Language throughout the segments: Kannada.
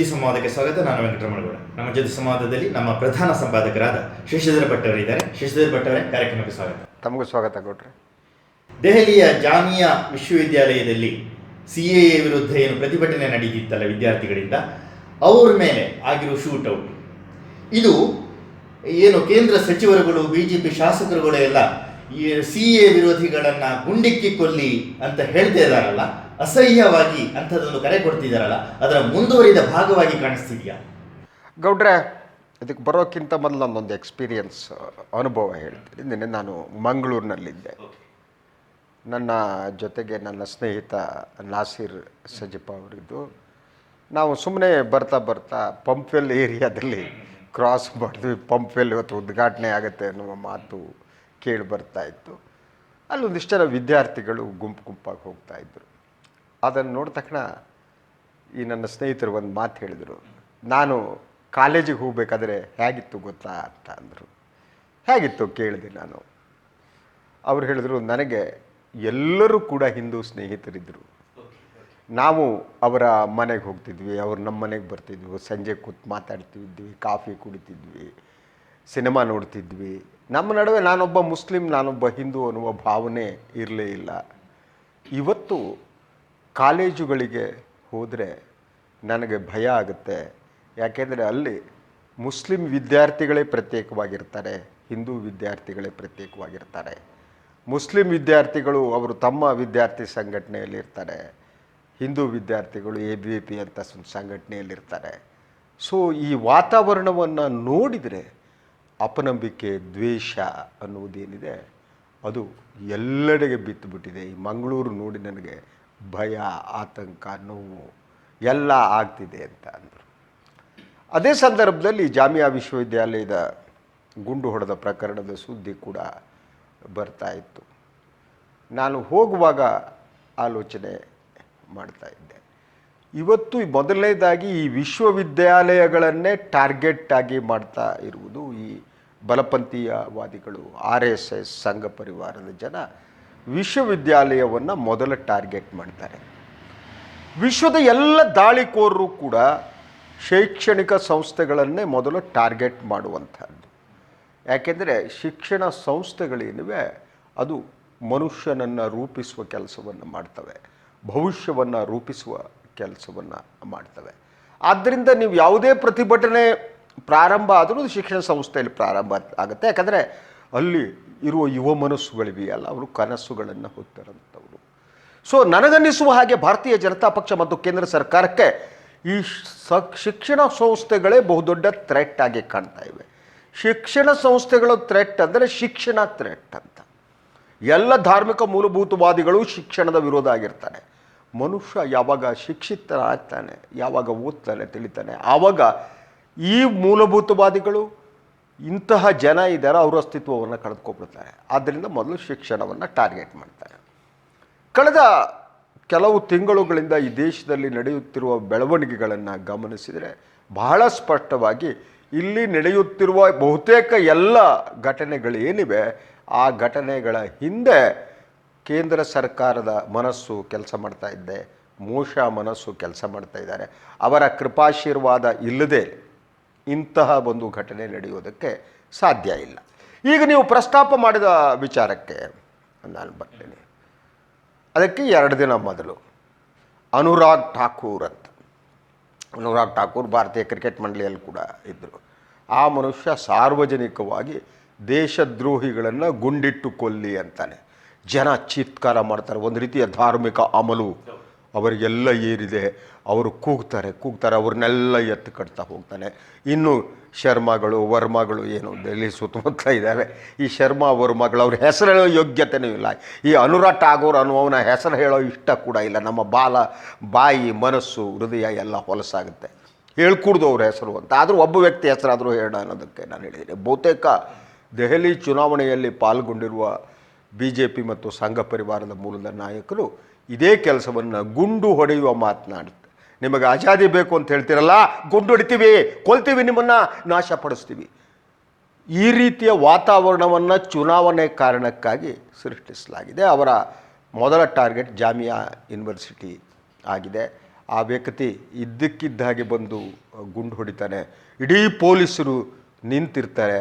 ಸುದ್ದಿ ಸಂವಾದಕ್ಕೆ ಸ್ವಾಗತ. ನಾನು ವೆಂಕಟರಮಣಗೌಡ. ನಮ್ಮ ಜೊತೆ ಸಂವಾದದಲ್ಲಿ ನಮ್ಮ ಪ್ರಧಾನ ಸಂಪಾದಕರಾದ ಶಶಿಧರ ಭಟ್ ಅವರಿದ್ದಾರೆ ಶಶಿಧರ ಭಟ್ ಅವರೇ ಕಾರ್ಯಕ್ರಮಕ್ಕೆ ಸ್ವಾಗತ. ತಮಗೂ ಸ್ವಾಗತ ಕೊಟ್ರೆ. ದೆಹಲಿಯ ಜಾಮಿಯಾ ವಿಶ್ವವಿದ್ಯಾಲಯದಲ್ಲಿ ಸಿ ಎ ವಿರುದ್ಧ ಏನು ಪ್ರತಿಭಟನೆ ನಡೆದಿತ್ತಲ್ಲ ವಿದ್ಯಾರ್ಥಿಗಳಿಂದ ಅವ್ರ ಮೇಲೆ ಆಗಿರೋ ಶೂಟೌಟ್ ಇದು ಏನು ಕೇಂದ್ರ ಸಚಿವರುಗಳು ಬಿ ಜೆ ಪಿ ಶಾಸಕರುಗಳು ಎಲ್ಲ ಈ ಸಿ ಎ ವಿರೋಧಿಗಳನ್ನ ಗುಂಡಿಕ್ಕಿ ಕೊಲ್ಲಿ ಅಂತ ಹೇಳ್ತಾ ಇದ್ದಾರಲ್ಲ ಅಸಹ್ಯವಾಗಿ ಅಂಥದ್ದೊಂದು ಕರೆ ಕೊಡ್ತಿದ್ದಾರಲ್ಲ ಅದರ ಮುಂದುವರಿದ ಭಾಗವಾಗಿ ಕಾಣಿಸ್ತಿದೆಯಾ? ಗೌಡ್ರೆ ಇದಕ್ಕೆ ಬರೋಕ್ಕಿಂತ ಮೊದಲು ನನ್ನೊಂದು ಎಕ್ಸ್ಪೀರಿಯನ್ಸ್ ಅನುಭವ ಹೇಳ್ತೀನಿ. ನಿನ್ನೆ ನಾನು ಮಂಗಳೂರಿನಲ್ಲಿದ್ದೆ. ನನ್ನ ಜೊತೆಗೆ ನನ್ನ ಸ್ನೇಹಿತ ನಾಸಿರ್ ಸಜಿಪ ಅವರಿದ್ದು. ನಾವು ಸುಮ್ಮನೆ ಬರ್ತಾ ಬರ್ತಾ ಪಂಪ್ವೆಲ್ ಏರಿಯಾದಲ್ಲಿ ಕ್ರಾಸ್ ಮಾಡಿದ್ವಿ. ಪಂಪ್ವೆಲ್ ಇವತ್ತು ಉದ್ಘಾಟನೆ ಆಗುತ್ತೆ ಅನ್ನುವ ಮಾತು ಕೇಳಿ ಬರ್ತಾ ಇತ್ತು. ಅಲ್ಲೊಂದಿಷ್ಟು ಜನ ವಿದ್ಯಾರ್ಥಿಗಳು ಗುಂಪು ಗುಂಪಾಗಿ ಹೋಗ್ತಾಯಿದ್ರು ಅದನ್ನು ನೋಡಿದ ತಕ್ಷಣ ಈ ನನ್ನ ಸ್ನೇಹಿತರು ಒಂದು ಮಾತು ಹೇಳಿದರು. ನಾನು ಕಾಲೇಜಿಗೆ ಹೋಗಬೇಕಾದ್ರೆ ಹೇಗಿತ್ತು ಗೊತ್ತಾ ಅಂತ ಅಂದರು. ಹೇಗಿತ್ತು ಕೇಳಿದೆ ನಾನು. ಅವ್ರು ಹೇಳಿದರು, ನನಗೆ ಎಲ್ಲರೂ ಕೂಡ ಹಿಂದೂ ಸ್ನೇಹಿತರಿದ್ದರು. ನಾವು ಅವರ ಮನೆಗೆ ಹೋಗ್ತಿದ್ವಿ, ಅವ್ರು ನಮ್ಮ ಮನೆಗೆ ಬರ್ತಿದ್ವಿ, ಸಂಜೆ ಕೂತು ಮಾತಾಡ್ತಿದ್ವಿ, ಕಾಫಿ ಕುಡಿತಿದ್ವಿ, ಸಿನಿಮಾ ನೋಡ್ತಿದ್ವಿ. ನಮ್ಮ ನಡುವೆ ನಾನೊಬ್ಬ ಮುಸ್ಲಿಂ, ನಾನೊಬ್ಬ ಹಿಂದೂ ಅನ್ನುವ ಭಾವನೆ ಇರಲೇ ಇಲ್ಲ. ಇವತ್ತು ಕಾಲೇಜುಗಳಿಗೆ ಹೋದರೆ ನನಗೆ ಭಯ ಆಗುತ್ತೆ. ಯಾಕೆಂದರೆ ಅಲ್ಲಿ ಮುಸ್ಲಿಂ ವಿದ್ಯಾರ್ಥಿಗಳೇ ಪ್ರತ್ಯೇಕವಾಗಿರ್ತಾರೆ, ಹಿಂದೂ ವಿದ್ಯಾರ್ಥಿಗಳೇ ಪ್ರತ್ಯೇಕವಾಗಿರ್ತಾರೆ. ಮುಸ್ಲಿಂ ವಿದ್ಯಾರ್ಥಿಗಳು ಅವರು ತಮ್ಮ ವಿದ್ಯಾರ್ಥಿ ಸಂಘಟನೆಯಲ್ಲಿರ್ತಾರೆ, ಹಿಂದೂ ವಿದ್ಯಾರ್ಥಿಗಳು ಎ ಬಿ ಪಿ ಅಂತ ಸಂಘಟನೆಯಲ್ಲಿರ್ತಾರೆ. ಸೊ, ಈ ವಾತಾವರಣವನ್ನು ನೋಡಿದರೆ ಅಪನಂಬಿಕೆ, ದ್ವೇಷ ಅನ್ನುವುದೇನಿದೆ, ಅದು ಎಲ್ಲೆಡೆಗೆ ಬಿತ್ತುಬಿಟ್ಟಿದೆ ಈ ಮಂಗಳೂರು ನೋಡಿ ನನಗೆ ಭಯ, ಆತಂಕ, ನೋವು ಎಲ್ಲ ಆಗ್ತಿದೆ ಅಂತ ಅಂದರು. ಅದೇ ಸಂದರ್ಭದಲ್ಲಿ ಜಾಮಿಯಾ ವಿಶ್ವವಿದ್ಯಾಲಯದ ಗುಂಡು ಹೊಡೆದ ಪ್ರಕರಣದ ಸುದ್ದಿ ಕೂಡ ಬರ್ತಾ ಇತ್ತು. ನಾನು ಹೋಗುವಾಗ ಆಲೋಚನೆ ಮಾಡ್ತಾ ಇದ್ದೆ. ಇವತ್ತು ಮೊದಲನೇದಾಗಿ ಈ ವಿಶ್ವವಿದ್ಯಾಲಯಗಳನ್ನೇ ಟಾರ್ಗೆಟ್ ಆಗಿ ಮಾಡ್ತಾ ಇರುವುದು ಈ ಬಲಪಂಥೀಯವಾದಿಗಳು, ಆರ್ ಎಸ್ ಎಸ್ ಸಂಘ ಪರಿವಾರದ ಜನ ವಿಶ್ವವಿದ್ಯಾಲಯವನ್ನು ಮೊದಲ ಟಾರ್ಗೆಟ್ ಮಾಡ್ತಾರೆ. ವಿಶ್ವದ ಎಲ್ಲ ದಾಳಿಕೋರರು ಕೂಡ ಶೈಕ್ಷಣಿಕ ಸಂಸ್ಥೆಗಳನ್ನೇ ಮೊದಲು ಟಾರ್ಗೆಟ್ ಮಾಡುವಂಥದ್ದು. ಯಾಕೆಂದರೆ ಶಿಕ್ಷಣ ಸಂಸ್ಥೆಗಳೇನಿವೆ, ಅದು ಮನುಷ್ಯನನ್ನು ರೂಪಿಸುವ ಕೆಲಸವನ್ನು ಮಾಡ್ತವೆ, ಭವಿಷ್ಯವನ್ನು ರೂಪಿಸುವ ಕೆಲಸವನ್ನು ಮಾಡ್ತವೆ. ಆದ್ದರಿಂದ ನೀವು ಯಾವುದೇ ಪ್ರತಿಭಟನೆ ಪ್ರಾರಂಭ ಆದರೂ ಶಿಕ್ಷಣ ಸಂಸ್ಥೆಯಲ್ಲಿ ಪ್ರಾರಂಭ ಆಗುತ್ತೆ. ಯಾಕಂದರೆ ಅಲ್ಲಿ ಇರುವ ಯುವ ಮನಸ್ಸುಗಳಿವೆಯಲ್ಲ ಅವರು ಕನಸುಗಳನ್ನು ಹೊತ್ತಿರೋಂಥವ್ರು ಸೊ ನನಗನ್ನಿಸುವ ಹಾಗೆ ಭಾರತೀಯ ಜನತಾ ಪಕ್ಷ ಮತ್ತು ಕೇಂದ್ರ ಸರ್ಕಾರಕ್ಕೆ ಈ ಶಿಕ್ಷಣ ಸಂಸ್ಥೆಗಳೇ ಬಹುದೊಡ್ಡ ಥ್ರೆಟ್ ಆಗಿ ಕಾಣ್ತಾ ಇವೆ. ಶಿಕ್ಷಣ ಸಂಸ್ಥೆಗಳು ಥ್ರೆಟ್ ಅಂದರೆ ಶಿಕ್ಷಣ ಥ್ರೆಟ್ ಅಂತ. ಎಲ್ಲ ಧಾರ್ಮಿಕ ಮೂಲಭೂತವಾದಿಗಳು ಶಿಕ್ಷಣದ ವಿರೋಧ ಆಗಿರ್ತಾನೆ ಮನುಷ್ಯ ಯಾವಾಗ ಶಿಕ್ಷಿತನಾಗ್ತಾನೆ, ಯಾವಾಗ ಓದ್ತಾನೆ, ತಿಳಿತಾನೆ, ಆವಾಗ ಈ ಮೂಲಭೂತವಾದಿಗಳು ಇಂತಹ ಜನ ಇದ್ದಾರೆ, ಅವರ ಅಸ್ತಿತ್ವವನ್ನು ಕಳೆದುಕೊಬಿಡ್ತಾರೆ. ಆದ್ದರಿಂದ ಮೊದಲು ಶಿಕ್ಷಣವನ್ನು ಟಾರ್ಗೆಟ್ ಮಾಡ್ತಾರೆ. ಕಳೆದ ಕೆಲವು ತಿಂಗಳುಗಳಿಂದ ಈ ದೇಶದಲ್ಲಿ ನಡೆಯುತ್ತಿರುವ ಬೆಳವಣಿಗೆಗಳನ್ನು ಗಮನಿಸಿದರೆ ಬಹಳ ಸ್ಪಷ್ಟವಾಗಿ ಇಲ್ಲಿ ನಡೆಯುತ್ತಿರುವ ಬಹುತೇಕ ಎಲ್ಲ ಘಟನೆಗಳೇನಿವೆ, ಆ ಘಟನೆಗಳ ಹಿಂದೆ ಕೇಂದ್ರ ಸರ್ಕಾರದ ಮನಸ್ಸು ಕೆಲಸ ಮಾಡ್ತಾ ಇದ್ದೆ, ಮೋಶ ಮನಸ್ಸು ಕೆಲಸ ಮಾಡ್ತಾ ಇದ್ದಾರೆ. ಅವರ ಕೃಪಾಶೀರ್ವಾದ ಇಲ್ಲದೆ ಇಂತಹ ಒಂದು ಘಟನೆ ನಡೆಯೋದಕ್ಕೆ ಸಾಧ್ಯ ಇಲ್ಲ. ಈಗ ನೀವು ಪ್ರಸ್ತಾಪ ಮಾಡಿದ ವಿಚಾರಕ್ಕೆ ನಾನು ಬರ್ತೇನೆ. ಅದಕ್ಕೆ ಎರಡು ದಿನ ಮೊದಲು ಅನುರಾಗ್ ಠಾಕೂರ್ ಅಂತ. ಅನುರಾಗ್ ಠಾಕೂರ್ ಭಾರತೀಯ ಕ್ರಿಕೆಟ್ ಮಂಡಳಿಯಲ್ಲಿ ಕೂಡ ಇದ್ದರು ಆ ಮನುಷ್ಯ ಸಾರ್ವಜನಿಕವಾಗಿ ದೇಶದ್ರೋಹಿಗಳನ್ನು ಗುಂಡಿಟ್ಟು ಕೊಲ್ಲಿ ಅಂತಾನೆ. ಜನ ಚೀತ್ಕಾರ ಮಾಡ್ತಾರೆ. ಒಂದು ರೀತಿಯ ಧಾರ್ಮಿಕ ಅಮಲು. ಅವರಿಗೆಲ್ಲ ಏರಿದೆ, ಅವರು ಕೂಗ್ತಾರೆ ಕೂಗ್ತಾರೆ, ಅವ್ರನ್ನೆಲ್ಲ ಎತ್ತು ಕಟ್ತಾ ಹೋಗ್ತಾನೆ. ಇನ್ನು ಶರ್ಮಾಗಳು, ವರ್ಮಗಳು ಏನು, ಡೆಲ್ಲಿ ಸುತ್ತಮುತ್ತ ಇದ್ದಾವೆ. ಈ ಶರ್ಮಾ, ವರ್ಮಗಳು, ಅವ್ರ ಹೆಸರು ಹೇಳೋ ಯೋಗ್ಯತೆಯೂ ಇಲ್ಲ. ಈ ಅನುರಾಗ್ ಟಾಗೋರ್ ಅನ್ನುವನ ಹೆಸರು ಹೇಳೋ ಇಷ್ಟ ಕೂಡ ಇಲ್ಲ. ನಮ್ಮ ಬಾಲ, ಬಾಯಿ, ಮನಸ್ಸು, ಹೃದಯ ಎಲ್ಲ ಹೊಲಸಾಗುತ್ತೆ. ಹೇಳ್ಕೂಡ್ದು ಅವ್ರ ಹೆಸರು ಅಂತ. ಆದರೂ ಒಬ್ಬ ವ್ಯಕ್ತಿ ಹೆಸರಾದರೂ ಹೇಳೋಣ ಅನ್ನೋದಕ್ಕೆ ನಾನು ಹೇಳಿದ್ದೀನಿ. ಬಹುತೇಕ ದೆಹಲಿ ಚುನಾವಣೆಯಲ್ಲಿ ಪಾಲ್ಗೊಂಡಿರುವ ಬಿ ಜೆ ಪಿ ಮತ್ತು ಸಂಘ ಪರಿವಾರದ ಮೂಲದ ನಾಯಕರು ಇದೇ ಕೆಲಸವನ್ನು ಗುಂಡು ಹೊಡೆಯುವ ಮಾತನಾಡುತ್ತೆ. ನಿಮಗೆ ಆಜಾದಿ ಬೇಕು ಅಂತ ಹೇಳ್ತೀರಲ್ಲ, ಗುಂಡು ಹೊಡಿತೀವಿ, ಕೊಲ್ತೀವಿ ನಿಮ್ಮನ್ನು, ನಾಶಪಡಿಸ್ತೀವಿ. ಈ ರೀತಿಯ ವಾತಾವರಣವನ್ನು ಚುನಾವಣೆ ಕಾರಣಕ್ಕಾಗಿ ಸೃಷ್ಟಿಸಲಾಗಿದೆ. ಅವರ ಮೊದಲ ಟಾರ್ಗೆಟ್ ಜಾಮಿಯಾ ಯೂನಿವರ್ಸಿಟಿ ಆಗಿದೆ. ಆ ವ್ಯಕ್ತಿ ಇದ್ದಕ್ಕಿದ್ದ ಹಾಗೆ ಬಂದು ಗುಂಡು ಹೊಡಿತಾನೆ. ಇಡೀ ಪೊಲೀಸರು ನಿಂತಿರ್ತಾರೆ.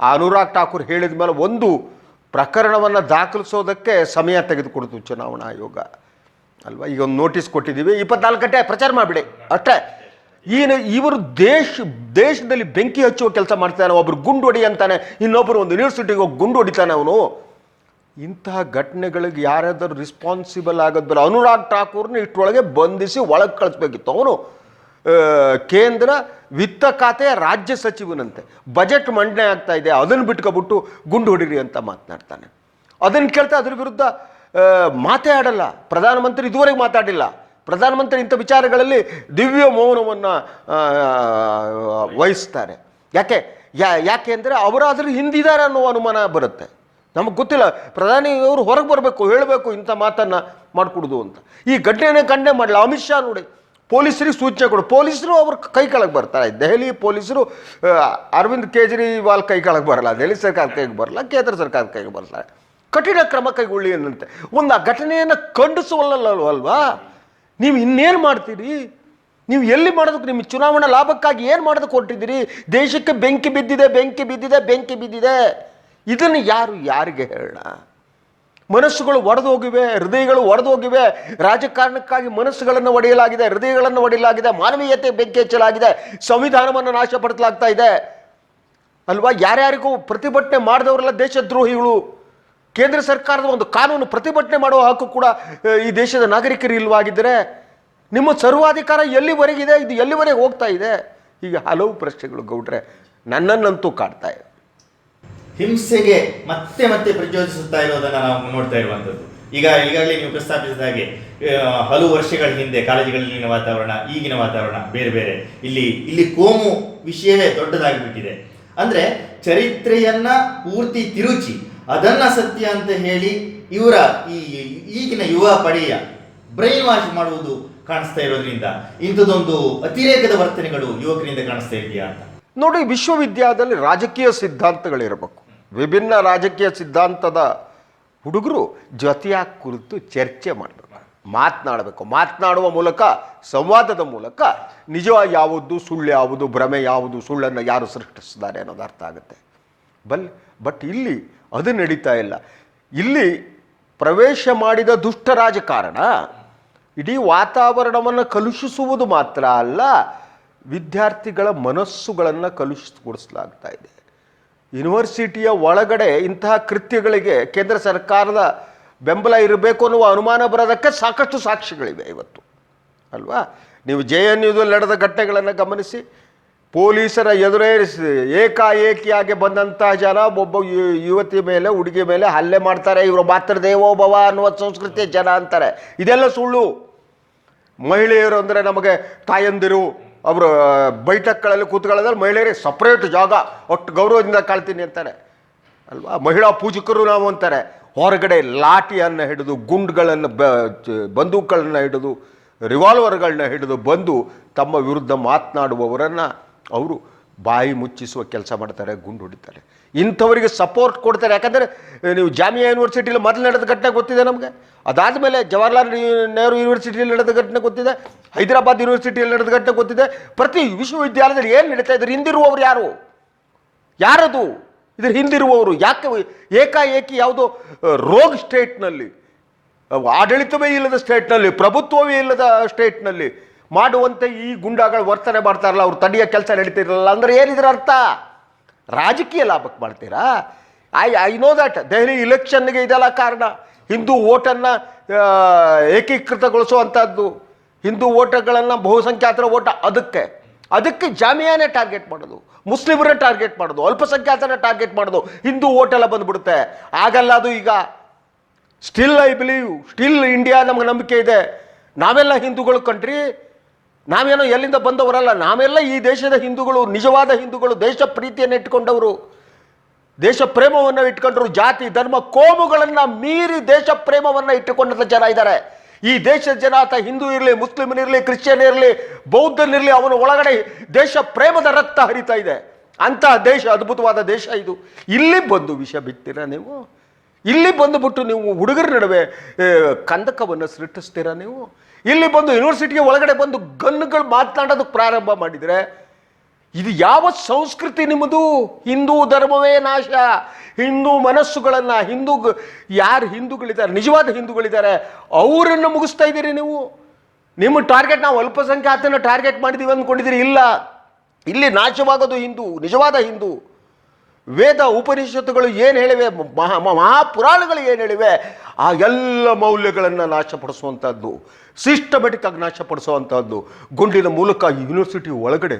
ಆ ಅನುರಾಗ್ ಠಾಕೂರ್ ಹೇಳಿದ ಮೇಲೆ ಒಂದು ಪ್ರಕರಣವನ್ನು ದಾಖಲಿಸೋದಕ್ಕೆ ಸಮಯ ತೆಗೆದುಕೊಡ್ತು ಚುನಾವಣಾ ಆಯೋಗ. ಅಲ್ವಾ? ಈಗ ಒಂದು ನೋಟಿಸ್ ಕೊಟ್ಟಿದ್ದೀವಿ. ಇಪ್ಪತ್ನಾಲ್ಕು ಗಂಟೆ ಪ್ರಚಾರ ಮಾಡಿಬಿಡಿ. ಅಷ್ಟೇ. ಏನು ಇವರು ದೇಶ ದೇಶದಲ್ಲಿ ಬೆಂಕಿ ಹಚ್ಚುವ ಕೆಲಸ ಮಾಡ್ತಾನೆ ಒಬ್ರು ಗುಂಡು ಹೊಡಿ ಅಂತಾನೆ ಇನ್ನೊಬ್ಬರು ಒಂದು ಯೂನಿವರ್ಸಿಟಿಗೆ ಹೋಗಿ ಗುಂಡು ಹೊಡಿತಾನೆ ಅವನು. ಇಂತಹ ಘಟನೆಗಳಿಗೆ ಯಾರಾದರೂ ರಿಸ್ಪಾನ್ಸಿಬಲ್ ಆಗೋದ್ಮೇಲೆ ಅನುರಾಗ್ ಠಾಕೂರ್ನ ಇಷ್ಟೊಳಗೆ ಬಂಧಿಸಿ ಒಳಗೆ ಕಳಿಸ್ಬೇಕಿತ್ತು ಅವನು. ಕೇಂದ್ರ ವಿತ್ತ ಖಾತೆ ರಾಜ್ಯ ಸಚಿವನಂತೆ. ಬಜೆಟ್ ಮಂಡನೆ ಆಗ್ತಾ ಇದೆ. ಅದನ್ನು ಬಿಟ್ಕೊಬಿಟ್ಟು ಗುಂಡು ಹೊಡಿರಿ ಅಂತ ಮಾತನಾಡ್ತಾನೆ. ಅದನ್ನು ಕೇಳ್ತಾ ಅದ್ರ ವಿರುದ್ಧ ಮಾತೇ ಆಡಲ್ಲ ಪ್ರಧಾನಮಂತ್ರಿ ಇದುವರೆಗೆ ಮಾತಾಡಿಲ್ಲ. ಪ್ರಧಾನಮಂತ್ರಿ ಇಂಥ ವಿಚಾರಗಳಲ್ಲಿ ದಿವ್ಯ ಮೌನವನ್ನು ವಹಿಸ್ತಾರೆ. ಯಾಕೆ? ಯಾ, ಯಾಕೆ ಅಂದರೆ ಅವರಾದರೂ ಹಿಂದಿದ್ದಾರೆ ಅನ್ನೋ ಅನುಮಾನ ಬರುತ್ತೆ. ನಮಗೆ ಗೊತ್ತಿಲ್ಲ. ಪ್ರಧಾನಿ ಅವರು ಹೊರಗೆ ಬರಬೇಕು, ಹೇಳಬೇಕು ಇಂಥ ಮಾತನ್ನು ಮಾಡಿಕೊಡೋದು ಅಂತ. ಈ ಘಟನೆನೇ ಖಂಡನೆ ಮಾಡಲ್ಲ ಅಮಿತ್ ಶಾ ನೋಡಿ, ಪೊಲೀಸರಿಗೆ ಸೂಚನೆ ಕೊಡು. ಪೊಲೀಸರು ಅವ್ರ ಕೈ ಕೆಳಗೆ ಬರ್ತಾರೆ ದೆಹಲಿ ಪೊಲೀಸರು ಅರವಿಂದ್ ಕೇಜ್ರಿವಾಲ್ ಕೈ ಕೆಳಗೆ ಬರಲ್ಲ. ದೆಹಲಿ ಸರ್ಕಾರ ಕೈಗೆ ಬರಲ್ಲ, ಕೇಂದ್ರ ಸರ್ಕಾರ ಕೈಗೆ ಬರ್ತಾರೆ. ಕಠಿಣ ಕ್ರಮ ಕೈಗೊಳ್ಳಿ ಅನ್ನಂತೆ ಒಂದು ಆ ಘಟನೆಯನ್ನು ಖಂಡಿಸುವಲ್ಲಲ್ವಲ್ವಾ ನೀವು ಇನ್ನೇನು ಮಾಡ್ತೀರಿ? ನೀವು ಎಲ್ಲಿ ಮಾಡೋದಕ್ಕೆ ನಿಮ್ಮ ಚುನಾವಣಾ ಲಾಭಕ್ಕಾಗಿ ಏನು ಮಾಡೋದಕ್ಕೆ ಹೊರಟಿದ್ದೀರಿ? ದೇಶಕ್ಕೆ ಬೆಂಕಿ ಬಿದ್ದಿದೆ ಬೆಂಕಿ ಬಿದ್ದಿದೆ ಬೆಂಕಿ ಬಿದ್ದಿದೆ. ಇದನ್ನು ಯಾರು ಯಾರಿಗೆ ಹೇಳೋಣ? ಮನಸ್ಸುಗಳು ಒಡೆದು ಹೋಗಿವೆ, ಹೃದಯಗಳು ಒಡೆದು ಹೋಗಿವೆ. ರಾಜಕಾರಣಕ್ಕಾಗಿ ಮನಸ್ಸುಗಳನ್ನು ಒಡೆಯಲಾಗಿದೆ, ಹೃದಯಗಳನ್ನು ಒಡೆಯಲಾಗಿದೆ, ಮಾನವೀಯತೆ ಬೆಂಕಿ ಹೆಚ್ಚಲಾಗಿದೆ, ಸಂವಿಧಾನವನ್ನು ನಾಶಪಡಿಸಲಾಗ್ತಾ ಇದೆ. ಅಲ್ವಾ? ಯಾರ್ಯಾರಿಗೂ ಪ್ರತಿಭಟನೆ ಮಾಡಿದವರೆಲ್ಲ ದೇಶದ್ರೋಹಿಗಳು. ಕೇಂದ್ರ ಸರ್ಕಾರದ ಒಂದು ಕಾನೂನು ಪ್ರತಿಭಟನೆ ಮಾಡುವ ಹಕ್ಕು ಕೂಡ ಈ ದೇಶದ ನಾಗರಿಕರು ಇಲ್ವಾಗಿದ್ದರೆ ನಿಮ್ಮ ಸರ್ವಾಧಿಕಾರ ಎಲ್ಲಿವರೆಗಿದೆ ಇದು ಎಲ್ಲಿವರೆಗೆ ಹೋಗ್ತಾ ಇದೆ? ಹೀಗೆ ಹಲವು ಪ್ರಶ್ನೆಗಳು ಗೌಡ್ರೆ, ನನ್ನನ್ನಂತೂ ಕಾಡ್ತಾ ಇದೆ ಹಿಂಸೆಗೆ ಮತ್ತೆ ಮತ್ತೆ ಪ್ರಚೋದಿಸುತ್ತಾ ಇರೋದನ್ನು ನಾವು ನೋಡ್ತಾ ಇರುವಂಥದ್ದು. ಈಗ, ಈಗಾಗಲೇ ನೀವು ಪ್ರಸ್ತಾಪಿಸಿದ ಹಾಗೆ ಹಲವು ವರ್ಷಗಳ ಹಿಂದೆ ಕಾಲೇಜುಗಳಲ್ಲಿನ ವಾತಾವರಣ, ಈಗಿನ ವಾತಾವರಣ ಬೇರೆ ಬೇರೆ. ಇಲ್ಲಿ ಇಲ್ಲಿ ಕೋಮು ವಿಷಯವೇ ದೊಡ್ಡದಾಗಿಬಿಟ್ಟಿದೆ. ಅಂದರೆ ಚರಿತ್ರೆಯನ್ನ ಪೂರ್ತಿ ತಿರುಚಿ ಅದನ್ನ ಸತ್ಯ ಅಂತ ಹೇಳಿ ಇವರ ಈ ಈಗಿನ ಯುವ ಪಡೆಯ ಬ್ರೈನ್ ವಾಶ್ ಮಾಡುವುದು ಕಾಣಿಸ್ತಾ ಇರೋದ್ರಿಂದ ಇಂಥದ್ದೊಂದು ಅತಿರೇಕದ ವರ್ತನೆಗಳು ಯುವಕರಿಂದ ಕಾಣಿಸ್ತಾ ಇದೆಯಾ ಅಂತ. ನೋಡಿ, ವಿಶ್ವವಿದ್ಯಾಲಯದಲ್ಲಿ ರಾಜಕೀಯ ಸಿದ್ಧಾಂತಗಳಿರಬೇಕು. ವಿಭಿನ್ನ ರಾಜಕೀಯ ಸಿದ್ಧಾಂತದ ಹುಡುಗರು ಜೊತೆಯಾಗಿ ಕುರಿತು ಚರ್ಚೆ ಮಾಡಬೇಕು, ಮಾತನಾಡಬೇಕು. ಮಾತನಾಡುವ ಮೂಲಕ, ಸಂವಾದದ ಮೂಲಕ ನಿಜ ಯಾವುದು ಸುಳ್ಳು, ಯಾವುದು ಭ್ರಮೆ, ಯಾವುದು ಸುಳ್ಳನ್ನು ಯಾರು ಸೃಷ್ಟಿಸಿದ್ದಾರೆ ಅನ್ನೋದು ಅರ್ಥ ಆಗುತ್ತೆ. ಬಲ್ ಬಟ್ ಇಲ್ಲಿ ಅದು ನಡೀತಾ ಇಲ್ಲ. ಇಲ್ಲಿ ಪ್ರವೇಶ ಮಾಡಿದ ದುಷ್ಟ ರಾಜಕಾರಣ ಇಡೀ ವಾತಾವರಣವನ್ನು ಕಲುಷಿಸುವುದು ಮಾತ್ರ ಅಲ್ಲ, ವಿದ್ಯಾರ್ಥಿಗಳ ಮನಸ್ಸುಗಳನ್ನು ಕಲುಷಿಸಿಕೊಡಿಸಲಾಗ್ತಾ ಇದೆ. ಯೂನಿವರ್ಸಿಟಿಯ ಒಳಗಡೆ ಇಂತಹ ಕೃತ್ಯಗಳಿಗೆ ಕೇಂದ್ರ ಸರ್ಕಾರದ ಬೆಂಬಲ ಇರಬೇಕು ಅನ್ನುವ ಅನುಮಾನ ಬರೋದಕ್ಕೆ ಸಾಕಷ್ಟು ಸಾಕ್ಷಿಗಳಿವೆ ಇವತ್ತು. ಅಲ್ವಾ? ನೀವು ಜೆ ಎನ್ ಯುದಲ್ಲಿ ನಡೆದ ಘಟನೆಗಳನ್ನು ಗಮನಿಸಿ ಪೊಲೀಸರ ಎದುರೇ ಏಕಾಏಕಿಯಾಗಿ ಬಂದಂತಹ ಜನ ಒಬ್ಬ ಯುವತಿ ಮೇಲೆ, ಹುಡುಗಿ ಮೇಲೆ ಹಲ್ಲೆ ಮಾಡ್ತಾರೆ. ಇವರು ಮಾತ್ರ ದೇವೋಭವ ಅನ್ನುವ ಸಂಸ್ಕೃತಿಯ ಜನ ಅಂತಾರೆ. ಇದೆಲ್ಲ ಸುಳ್ಳು. ಮಹಿಳೆಯರು ಅಂದರೆ ನಮಗೆ ತಾಯಂದಿರು, ಅವರು ಬೈಠಕ್ಗಳಲ್ಲಿ ಕೂತ್ಕೊಳ್ಳೋದ್ರೆ ಮಹಿಳೆಯರಿಗೆ ಸಪ್ರೇಟ್ ಜಾಗ. ಒಟ್ಟು ಗೌರವದಿಂದ ಕಾಳ್ತೀನಿ ಅಂತಾರೆ. ಅಲ್ವಾ? ಮಹಿಳಾ ಪೂಜಕರು ನಾವು ಅಂತಾರೆ. ಹೊರಗಡೆ ಲಾಠಿಯನ್ನು ಹಿಡಿದು, ಗುಂಡುಗಳನ್ನು ಬ ಬಂದೂಕುಗಳನ್ನ ಹಿಡಿದು ರಿವಾಲ್ವರ್ಗಳನ್ನ ಹಿಡಿದು ಬಂದು ತಮ್ಮ ವಿರುದ್ಧ ಮಾತನಾಡುವವರನ್ನು ಅವರು ಬಾಯಿ ಮುಚ್ಚಿಸುವ ಕೆಲಸ ಮಾಡ್ತಾರೆ, ಗುಂಡು ಹೊಡಿತಾರೆ. ಇಂಥವರಿಗೆ ಸಪೋರ್ಟ್ ಕೊಡ್ತಾರೆ. ಯಾಕಂದರೆ, ನೀವು ಜಾಮಿಯಾ ಯೂನಿವರ್ಸಿಟಿಲಿ ಮೊದಲು ನಡೆದ ಘಟನೆ ಗೊತ್ತಿದೆ ನಮಗೆ? ಅದಾದಮೇಲೆ ಜವಾಹರ್ಲಾಲ್ ನೆಹರು ಯೂನಿವರ್ಸಿಟಿಯಲ್ಲಿ ನಡೆದ ಘಟನೆ ಗೊತ್ತಿದೆ? ಹೈದರಾಬಾದ್ ಯೂನಿವರ್ಸಿಟಿಯಲ್ಲಿ ನಡೆದ ಘಟನೆ ಗೊತ್ತಿದೆ? ಪ್ರತಿ ವಿಶ್ವವಿದ್ಯಾಲಯದಲ್ಲಿ ಏನು ನಡೀತಾ ಇದ್ದಾರೆ ಹಿಂದಿರುವವರು ಯಾರು? ಯಾರದು? ಇದ್ರ ಹಿಂದಿರುವವರು ಯಾಕೆ ಏಕಾಏಕಿ ಯಾವುದೋ ರೋಗ್ ಸ್ಟೇಟ್ನಲ್ಲಿ ಆಡಳಿತವೇ ಇಲ್ಲದ ಸ್ಟೇಟ್ನಲ್ಲಿ ಪ್ರಭುತ್ವವೇ ಇಲ್ಲದ ಸ್ಟೇಟ್ನಲ್ಲಿ ಮಾಡುವಂತೆ ಈ ಗುಂಡಾಗಳು ವರ್ತನೆ ಮಾಡ್ತಾರಲ್ಲ, ಅವ್ರು ತಡೆಯೋ ಕೆಲಸ ನಡೀತಿರಲ್ಲ ಅಂದ್ರೆ ಏನಿದ್ರ ಅರ್ಥ? ರಾಜಕೀಯ ಲಾಭಕ್ಕೆ ಮಾಡ್ತೀರಾ? I I know that Delhi ಇಲೆಕ್ಷನ್ಗೆ ಇದೆಲ್ಲ ಕಾರಣ. ಹಿಂದೂ ಓಟನ್ನು ಏಕೀಕೃತಗೊಳಿಸುವಂಥದ್ದು ಹಿಂದೂ ಓಟಗಳನ್ನು ಬಹುಸಂಖ್ಯಾತರ ಓಟ ಅದಕ್ಕೆ. ಅದಕ್ಕೆ ಜಾಮಿಯಾನೇ ಟಾರ್ಗೆಟ್ ಮಾಡೋದು. ಮುಸ್ಲಿಮರೇ ಟಾರ್ಗೆಟ್ ಮಾಡೋದು. ಅಲ್ಪಸಂಖ್ಯಾತರ ಟಾರ್ಗೆಟ್ ಮಾಡೋದು. ಹಿಂದೂ ಓಟೆಲ್ಲ ಬಂದ್ಬಿಡುತ್ತೆ. ಆಗಲ್ಲ ಅದು ಈಗ. Still I believe still India ನಮ್ಗೆ ನಂಬಿಕೆ ಇದೆ. ನಾವೆಲ್ಲ ಹಿಂದೂಗಳು ಕಂಟ್ರಿ ನಾವೇನೋ ಎಲ್ಲಿಂದ ಬಂದವರಲ್ಲ, ನಾವೆಲ್ಲ ಈ ದೇಶದ ಹಿಂದೂಗಳು, ನಿಜವಾದ ಹಿಂದೂಗಳು, ದೇಶ ಪ್ರೀತಿಯನ್ನು ಇಟ್ಕೊಂಡವರು. ದೇಶ ಪ್ರೇಮವನ್ನು ಇಟ್ಕೊಂಡ್ರು, ಜಾತಿ, ಧರ್ಮ, ಕೋಮುಗಳನ್ನು ಮೀರಿ ದೇಶ ಪ್ರೇಮವನ್ನು ಇಟ್ಟುಕೊಂಡ ಜನ ಇದ್ದಾರೆ. ಈ ದೇಶದ ಜನ ಆತ ಹಿಂದೂ ಇರಲಿ ಮುಸ್ಲಿಮನಿರಲಿ ಕ್ರಿಶ್ಚಿಯನ್ ಇರಲಿ ಬೌದ್ಧನಿರಲಿ ಅವನ ಒಳಗಡೆ ದೇಶ ಪ್ರೇಮದ ರಕ್ತ ಹರಿತಾ ಇದೆ. ಅಂತಹ ದೇಶ, ಅದ್ಭುತವಾದ ದೇಶ ಇದು. ಇಲ್ಲಿ ಬಂದು ವಿಷ ಬಿತ್ತೀರಾ ನೀವು? ಇಲ್ಲಿ ಬಂದುಬಿಟ್ಟು ನೀವು ಹುಡುಗರ ನಡುವೆ ಕಂದಕವನ್ನು ಸೃಷ್ಟಿಸ್ತೀರಾ ನೀವು? ಇಲ್ಲಿ ಬಂದು ಯೂನಿವರ್ಸಿಟಿಗೆ ಒಳಗಡೆ ಬಂದು ಗನ್ಗಳು ಮಾತನಾಡೋದಕ್ಕೆ ಪ್ರಾರಂಭ ಮಾಡಿದರೆ, ಇದು ಯಾವ ಸಂಸ್ಕೃತಿ ನಿಮ್ಮದು? ಹಿಂದೂ ಧರ್ಮವೇ ನಾಶ. ಹಿಂದೂ ಮನಸ್ಸುಗಳನ್ನು, ಹಿಂದೂ ಯಾರು ಹಿಂದೂಗಳಿದ್ದಾರೆ, ನಿಜವಾದ ಹಿಂದೂಗಳಿದ್ದಾರೆ, ಅವರನ್ನು ಮುಗಿಸ್ತಾ ಇದ್ದೀರಿ ನೀವು? ನಿಮ್ಮ ಟಾರ್ಗೆಟ್ ನಾವು ಅಲ್ಪಸಂಖ್ಯಾತನ ಟಾರ್ಗೆಟ್ ಮಾಡಿದ್ದೀವಿ ಅಂದ್ಕೊಂಡಿದ್ದೀರಿ? ಇಲ್ಲ. ಇಲ್ಲಿ ನಾಶವಾಗೋದು ಹಿಂದೂ, ನಿಜವಾದ ಹಿಂದೂ. ವೇದ ಉಪನಿಷತ್ತುಗಳು ಏನು ಹೇಳಿವೆ, ಮಹಾ, ಮಹಾಪುರಾಣಗಳು ಏನು ಹೇಳಿವೆ, ಆ ಎಲ್ಲ ಮೌಲ್ಯಗಳನ್ನು ನಾಶಪಡಿಸುವಂಥದ್ದು ಸಿಸ್ಟಮೆಟಿಕ್ ಆಗಿ ನಾಶಪಡಿಸುವಂಥದ್ದು ಗುಂಡಿನ ಮೂಲಕ ಯೂನಿವರ್ಸಿಟಿ ಒಳಗಡೆ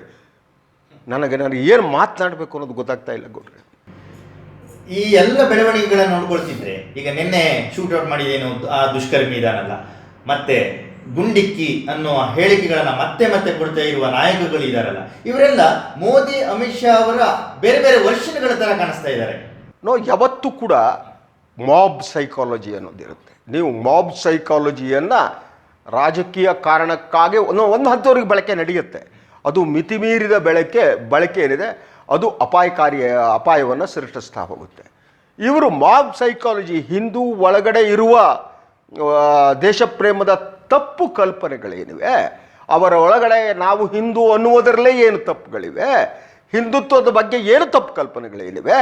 ನನಗೆ ನನಗೆ ಏನು ಮಾತನಾಡಬೇಕು ಅನ್ನೋದು ಗೊತ್ತಾಗ್ತಾ ಇಲ್ಲ ಗೌಡ್ರೆ. ಈ ಎಲ್ಲ ಬೆಳವಣಿಗೆಗಳನ್ನು ನೋಡ್ಕೊಳ್ತಿದ್ರೆ, ಈಗ ನಿನ್ನೆ ಶೂಟ್ಔಟ್ ಮಾಡಿದೇನು ಆ ದುಷ್ಕರ್ಮಿ ಇದಾನಲ್ಲ, ಮತ್ತೆ ಗುಂಡಿಕ್ಕಿ ಅನ್ನುವ ಹೇಳಿಕೆಗಳನ್ನ ಮತ್ತೆ ಮತ್ತೆ ಕೊಡ್ತಾ ಇರುವ ನಾಯಕರುಗಳು ಇದಾರಲ್ಲ. ಇವರೆಲ್ಲ ಮೋದಿ, ಅಮಿತ್ ಶಾ ಅವರ ಬೇರೆ ಬೇರೆ ವರ್ಷನ್ಗಳ ತರ ಕಾಣಿಸ್ತಾ ಇದ್ದಾರೆ. ನೋ, ಯಾವತ್ತೂ ಕೂಡ ಮಾಬ್ ಸೈಕಾಲಜಿ ಅನ್ನೋದಿರುತ್ತೆ. ನೀವು ಮಾಬ್ ಸೈಕಾಲಜಿಯನ್ನು ರಾಜಕೀಯ ಕಾರಣಕ್ಕಾಗಿ ಒಂದು ಒಂದು ಹಂತವರೆಗೆ ಬಳಕೆ ನಡೆಯುತ್ತೆ. ಅದು ಮಿತಿಮೀರಿದ ಬೆಳಕೆ, ಬಳಕೆ ಏನಿದೆ, ಅದು ಅಪಾಯಕಾರಿ, ಅಪಾಯವನ್ನು ಸೃಷ್ಟಿಸ್ತಾ ಹೋಗುತ್ತೆ. ಇವರು ಮಾಬ್ ಸೈಕಾಲಜಿ ಹಿಂದೂ ಒಳಗಡೆ ಇರುವ ದೇಶಪ್ರೇಮದ ತಪ್ಪು ಕಲ್ಪನೆಗಳೇನಿವೆ? ಅವರ ಒಳಗಡೆ ನಾವು ಹಿಂದೂ ಅನ್ನುವುದರಲ್ಲೇ ಏನು ತಪ್ಪುಗಳಿವೆ? ಹಿಂದುತ್ವದ ಬಗ್ಗೆ ಏನು ತಪ್ಪು ಕಲ್ಪನೆಗಳೇನಿವೆ?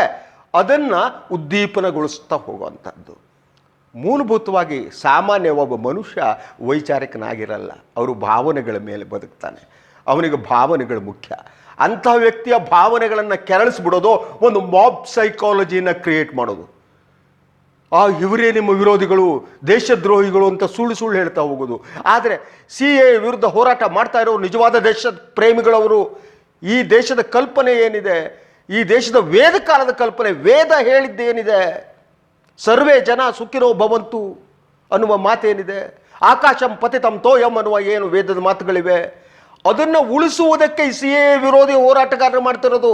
ಅದನ್ನು ಉದ್ದೀಪನಗೊಳಿಸ್ತಾ ಹೋಗುವಂಥದ್ದು. ಮೂಲಭೂತವಾಗಿ ಸಾಮಾನ್ಯ ಒಬ್ಬ ಮನುಷ್ಯ ವೈಚಾರಿಕನಾಗಿರಲ್ಲ. ಅವರು ಭಾವನೆಗಳ ಮೇಲೆ ಬದುಕ್ತಾನೆ. ಅವನಿಗೆ ಭಾವನೆಗಳು ಮುಖ್ಯ. ಅಂತಹ ವ್ಯಕ್ತಿಯ ಭಾವನೆಗಳನ್ನು ಕೆರಳಿಸ್ಬಿಡೋದು ಒಂದು ಮಾಬ್ ಸೈಕಾಲಜಿನ ಕ್ರಿಯೇಟ್ ಮಾಡೋದು. ಆ ಇವರೇ ನಿಮ್ಮ ವಿರೋಧಿಗಳು, ದೇಶದ್ರೋಹಿಗಳು ಅಂತ ಸುಳ್ಳು ಸುಳ್ಳು ಹೇಳ್ತಾ ಹೋಗೋದು. ಆದರೆ ಸಿ ಎ ವಿರುದ್ಧ ಹೋರಾಟ ಮಾಡ್ತಾ ಇರೋರು ನಿಜವಾದ ದೇಶದ ಪ್ರೇಮಿಗಳವರು. ಈ ದೇಶದ ಕಲ್ಪನೆ ಏನಿದೆ? ಈ ದೇಶದ ವೇದ ಕಾಲದ ಕಲ್ಪನೆ, ವೇದ ಹೇಳಿದ್ದೇನಿದೆ ಸರ್ವೇ ಜನ ಸುಖಿರೋ ಭವಂತು ಅನ್ನುವ ಮಾತೇನಿದೆ? ಆಕಾಶಂ ಪತಿತಂ ತೋಯಂ ಅನ್ನುವ ಏನು ವೇದದ ಮಾತುಗಳಿವೆ? ಅದನ್ನು ಉಳಿಸುವುದಕ್ಕೆ ಸಿ ಎ ವಿರೋಧಿ ಹೋರಾಟಗಾರರು ಮಾಡ್ತಿರೋದು.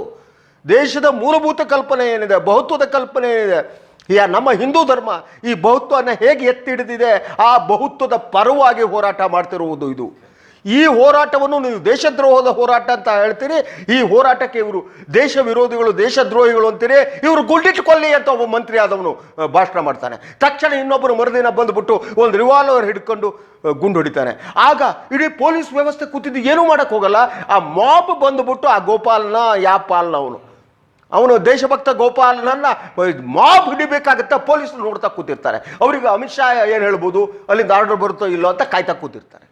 ದೇಶದ ಮೂಲಭೂತ ಕಲ್ಪನೆ ಏನಿದೆ? ಬಹುತ್ವದ ಕಲ್ಪನೆ ಏನಿದೆ? ಯಾ, ನಮ್ಮ ಹಿಂದೂ ಧರ್ಮ ಈ ಬಹುತ್ವವನ್ನು ಹೇಗೆ ಎತ್ತಿ ಹಿಡಿದಿದೆ ಆ ಬಹುತ್ವದ ಪರವಾಗಿ ಹೋರಾಟ ಮಾಡ್ತಿರುವುದು ಇದು. ಈ ಹೋರಾಟವನ್ನು ನೀವು ದೇಶದ್ರೋಹದ ಹೋರಾಟ ಅಂತ ಹೇಳ್ತೀರಿ, ಈ ಹೋರಾಟಕ್ಕೆ ಇವರು ದೇಶ ವಿರೋಧಿಗಳು, ದೇಶದ್ರೋಹಿಗಳು ಅಂತೀರಿ, ಇವರು ಕೊಲ್ಲಿ ಅಂತ ಒಬ್ಬ ಮಂತ್ರಿ ಆದವನು ಭಾಷಣ ಮಾಡ್ತಾನೆ. ತಕ್ಷಣ ಇನ್ನೊಬ್ಬರು ಮರುದಿನ ಬಂದುಬಿಟ್ಟು ಒಂದು ರಿವಾಲ್ವರ್ ಹಿಡ್ಕೊಂಡು ಗುಂಡು ಹೊಡಿತಾನೆ. ಆಗ ಇಡೀ ಪೊಲೀಸ್ ವ್ಯವಸ್ಥೆ ಕೂತಿದ್ದು ಏನೂ ಮಾಡೋಕ್ಕೋಗಲ್ಲ, ಆ ಮಾಬ್ ಬಂದುಬಿಟ್ಟು ಆ ಗೋಪಾಲ್ನ, ಯಾಪಾಲ್ನ ಅವನು. ಅವನು ದೇಶಭಕ್ತ ಗೋಪಾಲನನ್ನ ಮಾಬ್ ಹಿಡಿಬೇಕಾಗತ್ತೆ, ಪೊಲೀಸರು ನೋಡ್ತಾ ಕೂತಿರ್ತಾರೆ. ಅವರಿಗೆ ಅಮಿತ್ ಶಾ ಏನು ಹೇಳ್ಬೋದು? ಅಲ್ಲಿಂದ ಆರ್ಡರ್ ಬರುತ್ತೋ ಇಲ್ಲೋ ಅಂತ ಕಾಯ್ತಾ ಕೂತಿರ್ತಾರೆ.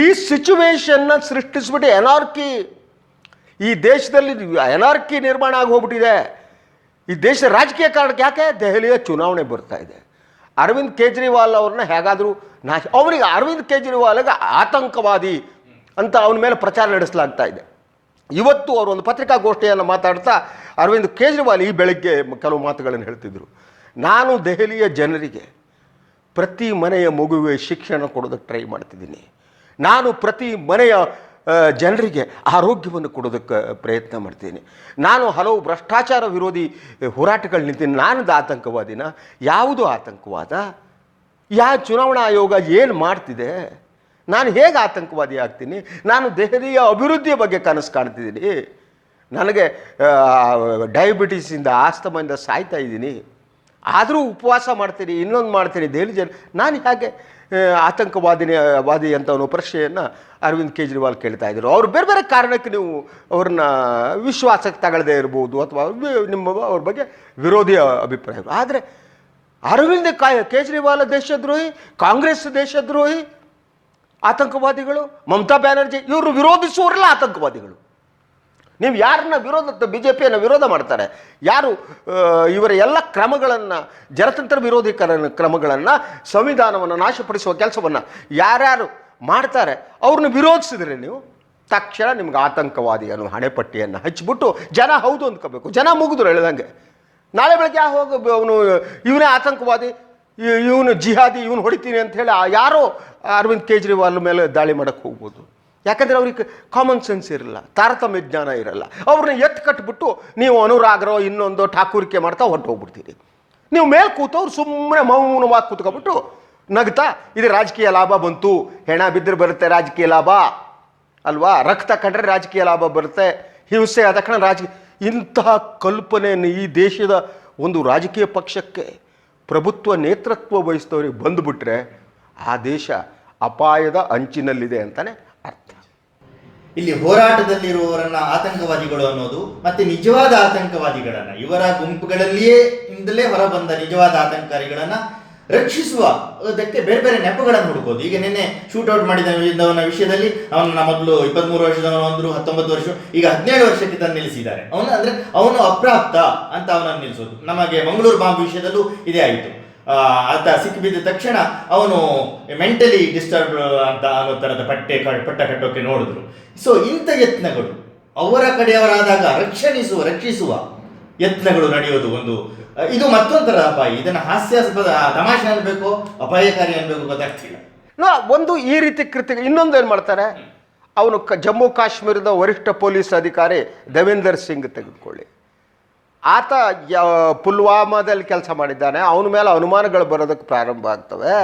ಈ ಸಿಚುವೇಶನ್ನ ಸೃಷ್ಟಿಸ್ಬಿಟ್ಟು ಎನಾರ್ಕಿ ಈ ದೇಶದಲ್ಲಿ ಎನಾರ್ಕಿ ನಿರ್ಮಾಣ ಆಗಿ ಹೋಗ್ಬಿಟ್ಟಿದೆ ಈ ದೇಶ ರಾಜಕೀಯ ಕಾರಣಕ್ಕೆ ಯಾಕೆ? ದೆಹಲಿಯ ಚುನಾವಣೆ ಬರ್ತಾ ಇದೆ. ಅರವಿಂದ್ ಕೇಜ್ರಿವಾಲ್ ಅವ್ರನ್ನ ಹೇಗಾದರೂ ನಾಶ ಅವರಿಗೆ ಅರವಿಂದ್ ಕೇಜ್ರಿವಾಲ್ಗೆ ಆತಂಕವಾದಿ ಅಂತ ಅವನ ಮೇಲೆ ಪ್ರಚಾರ ನಡೆಸಲಾಗ್ತಾ ಇದೆ. ಇವತ್ತು ಅವರು ಒಂದು ಪತ್ರಿಕಾಗೋಷ್ಠಿಯನ್ನು ಮಾತಾಡ್ತಾ ಅರವಿಂದ್ ಕೇಜ್ರಿವಾಲ್ ಈ ಬೆಳಗ್ಗೆ ಕೆಲವು ಮಾತುಗಳನ್ನು ಹೇಳ್ತಿದ್ರು. ನಾನು ದೆಹಲಿಯ ಜನರಿಗೆ ಪ್ರತಿ ಮನೆಯ ಮಗುವಿಗೆ ಶಿಕ್ಷಣ ಕೊಡೋದಕ್ಕೆ ಟ್ರೈ ಮಾಡ್ತಿದ್ದೀನಿ. ನಾನು ಪ್ರತಿ ಮನೆಯ ಜನರಿಗೆ ಆರೋಗ್ಯವನ್ನು ಕೊಡೋದಕ್ಕೆ ಪ್ರಯತ್ನ ಮಾಡ್ತೀನಿ ನಾನು ಹಲವು ಭ್ರಷ್ಟಾಚಾರ ವಿರೋಧಿ ಹೋರಾಟಗಳು ನಿಂತೀನಿ ನಾನು ಆತಂಕವಾದಿನ? ಯಾವುದು ಆತಂಕವಾದ? ಯಾವ ಚುನಾವಣಾ ಆಯೋಗ ಏನು ಮಾಡ್ತಿದೆ? ನಾನು ಹೇಗೆ ಆತಂಕವಾದಿ ಆಗ್ತೀನಿ? ನಾನು ದೆಹಲಿಯ ಅಭಿವೃದ್ಧಿಯ ಬಗ್ಗೆ ಕನಸು ಕಾಣ್ತಿದ್ದೀನಿ. ನನಗೆ ಡಯಾಬಿಟೀಸಿಂದ ಆಸ್ತಮದಿಂದ ಸಾಯ್ತಾ ಇದ್ದೀನಿ. ಆದರೂ ಉಪವಾಸ ಮಾಡ್ತೀನಿ, ಇನ್ನೊಂದು ಮಾಡ್ತೀನಿ, ದೆಹಲಿ ಜನ, ನಾನು ಹೇಗೆ ಆತಂಕವಾದಿನಿ, ವಾದಿ ಅಂತ ಅನ್ನೋ ಪ್ರಶ್ನೆಯನ್ನು ಅರವಿಂದ್ ಕೇಜ್ರಿವಾಲ್ ಕೇಳ್ತಾ ಇದ್ದರು ಅವ್ರು ಬೇರೆ ಬೇರೆ ಕಾರಣಕ್ಕೆ ನೀವು ಅವ್ರನ್ನ ವಿಶ್ವಾಸಕ್ಕೆ ತಗೊಳ್ಳದೇ ಇರ್ಬೋದು ಅಥವಾ ನಿಮ್ಮ ಅವ್ರ ಬಗ್ಗೆ ವಿರೋಧಿ ಅಭಿಪ್ರಾಯ. ಆದರೆ ಅರವಿಂದ್ ಕಾಯ್ ಕೇಜ್ರಿವಾಲ್ ದೇಶದ್ರೋಹಿ, ಕಾಂಗ್ರೆಸ್ ದೇಶದ್ರೋಹಿ ಆತಂಕವಾದಿಗಳು, ಮಮತಾ ಬ್ಯಾನರ್ಜಿ ಇವರು ವಿರೋಧಿಸುವವರೆಲ್ಲ ಆತಂಕವಾದಿಗಳು. ನೀವು ಯಾರನ್ನ ವಿರೋಧ ಬಿ ಜೆ ಪಿಯನ್ನು ವಿರೋಧ ಮಾಡ್ತಾರೆ, ಯಾರು ಇವರ ಎಲ್ಲ ಕ್ರಮಗಳನ್ನು, ಜನತಂತ್ರ ವಿರೋಧಿ ಕರ ಕ್ರಮಗಳನ್ನು, ಸಂವಿಧಾನವನ್ನು ನಾಶಪಡಿಸುವ ಕೆಲಸವನ್ನು ಯಾರ್ಯಾರು ಮಾಡ್ತಾರೆ, ಅವ್ರನ್ನ ವಿರೋಧಿಸಿದ್ರೆ ನೀವು ತಕ್ಷಣ ನಿಮ್ಗೆ ಆತಂಕವಾದಿ ಅನ್ನೋ ಹಣೆಪಟ್ಟಿಯನ್ನು ಹಚ್ಚಿಬಿಟ್ಟು ಜನ ಹೌದು ಅಂದ್ಕೋಬೇಕು. ಜನ ಮುಗಿದ್ರು ಹೇಳ್ದಂಗೆ ನಾಳೆ ಬೆಳಗ್ಗೆ ಹೋಗ ಅವನು, ಇವನೇ ಆತಂಕವಾದಿ? ಇವನು ಜಿಹಾದಿ, ಇವನು ಹೊಡಿತೀನಿ ಆ ಯಾರೋ ಅರವಿಂದ್ ಕೇಜ್ರಿವಾಲ್ ಮೇಲೆ ದಾಳಿ ಮಾಡೋಕ್ಕೆ ಹೋಗ್ಬೋದು. ಯಾಕಂದರೆ ಅವ್ರಿಗೆ ಕಾಮನ್ ಸೆನ್ಸ್ ಇರಲ್ಲ, ತಾರತಮ್ಯ ಜ್ಞಾನ ಇರಲ್ಲ. ಅವ್ರನ್ನ ಎತ್ತು ಕಟ್ಬಿಟ್ಟು ನೀವು ಅನುರಾಗರೋ ಇನ್ನೊಂದು ಠಾಕೂರಿಕೆ ಮಾಡ್ತಾ ಹೊರಟು ಹೋಗ್ಬಿಡ್ತೀರಿ ನೀವು ಮೇಲೆ ಕೂತವ್ರು ಸುಮ್ಮನೆ ಮೌನವಾಗಿ ಕೂತ್ಕೊಬಿಟ್ಟು ನಗ್ತಾ, ಇದು ರಾಜಕೀಯ ಲಾಭ ಬಂತು, ಹೆಣ ಬಿದ್ದರೆ ಬರುತ್ತೆ ರಾಜಕೀಯ ಲಾಭ, ಅಲ್ವಾ? ರಕ್ತ ಕಂಡ್ರೆ ರಾಜಕೀಯ ಲಾಭ ಬರುತ್ತೆ, ಹಿಂಸೆ ಆದ ಕಣ ರಾಜಕೀಯ ಇಂತಹ ಕಲ್ಪನೆಯನ್ನು ಈ ದೇಶದ ಒಂದು ರಾಜಕೀಯ ಪಕ್ಷಕ್ಕೆ ಪ್ರಭುತ್ವ ನೇತೃತ್ವ ವಹಿಸಿದವ್ರಿಗೆ ಬಂದುಬಿಟ್ರೆ ಆ ದೇಶ ಅಪಾಯದ ಅಂಚಿನಲ್ಲಿದೆ ಅಂತಲೇ ಅರ್ಥ. ಇಲ್ಲಿ ಹೋರಾಟದಲ್ಲಿರುವವರನ್ನ ಆತಂಕವಾದಿಗಳು ಅನ್ನೋದು ಮತ್ತೆ ನಿಜವಾದ ಆತಂಕವಾದಿಗಳನ್ನ ಇವರ ಗುಂಪುಗಳಲ್ಲಿಯೇ ಇಂದಲೇ ಹೊರಬಂದ ನಿಜವಾದ ಆತಂಕಕಾರಿಗಳನ್ನ ರಕ್ಷಿಸುವ ಅದಕ್ಕೆ ಬೇರೆ ಬೇರೆ ನೆಪಗಳನ್ನು ಹುಡುಕೋದು. ಈಗ ನಿನ್ನೆ ಶೂಟ್ಔಟ್ ಮಾಡಿದವನ ವಿಷಯದಲ್ಲಿ ಅವನ ಮೊದಲು ಇಪ್ಪತ್ಮೂರು ವರ್ಷದವನು ಅಂದ್ರು, ಹತ್ತೊಂಬತ್ತು ವರ್ಷ, ಈಗ ಹದಿನೇಳು ವರ್ಷಕ್ಕೆ ತಂದು ನಿಲ್ಲಿಸಿದ್ದಾರೆ. ಅವನು ಅಂದ್ರೆ ಅವನು ಅಪ್ರಾಪ್ತ ಅಂತ ಅವನನ್ನು ನಿಲ್ಲಿಸೋದು. ನಮಗೆ ಮಂಗಳೂರು ಬಾಂಬ್ ವಿಷಯದಲ್ಲೂ ಇದೇ ಆಯಿತು. ಆತ ಸಿಕ್ಕಿಬಿದ್ದ ತಕ್ಷಣ ಅವನು ಮೆಂಟಲಿ ಡಿಸ್ಟರ್ಬ್ ಅಂತ ಅನ್ನೋ ಥರದ ಪಟ್ಟೆ ಪಟ್ಟ ಕಟ್ಟೋಕೆ ನೋಡಿದ್ರು. ಸೊ ಇಂಥ ಯತ್ನಗಳು ಅವರ ಕಡೆಯವರಾದಾಗ ರಕ್ಷಣಿಸುವ, ರಕ್ಷಿಸುವ ಯತ್ನಗಳು ನಡೆಯೋದು ಒಂದು. ಇದು ಮತ್ತೊಂದರ ಅಪಾಯ. ಇದನ್ನು ಹಾಸ್ಯಾಸ್ಪದ ತಮಾಷೆ ಅನ್ಬೇಕು, ಅಪಾಯಕಾರಿ ಅನ್ಬೇಕು ಗೊತ್ತಾಗ್ತಿಲ್ಲ. ಒಂದು ಈ ರೀತಿ ಕೃತಿ, ಇನ್ನೊಂದು ಏನು ಮಾಡ್ತಾರೆ ಅವನು ಜಮ್ಮು ಕಾಶ್ಮೀರದ ವರಿಷ್ಠ ಪೊಲೀಸ್ ಅಧಿಕಾರಿ ದೇವೇಂದರ್ ಸಿಂಗ್ ತೆಗೆದುಕೊಳ್ಳಿ. ಆತ ಪುಲ್ವಾಮಾದಲ್ಲಿ ಕೆಲಸ ಮಾಡಿದ್ದಾನೆ. ಅವನ ಮೇಲೆ ಅನುಮಾನಗಳು ಬರೋದಕ್ಕೆ ಪ್ರಾರಂಭ ಆಗ್ತವೆ.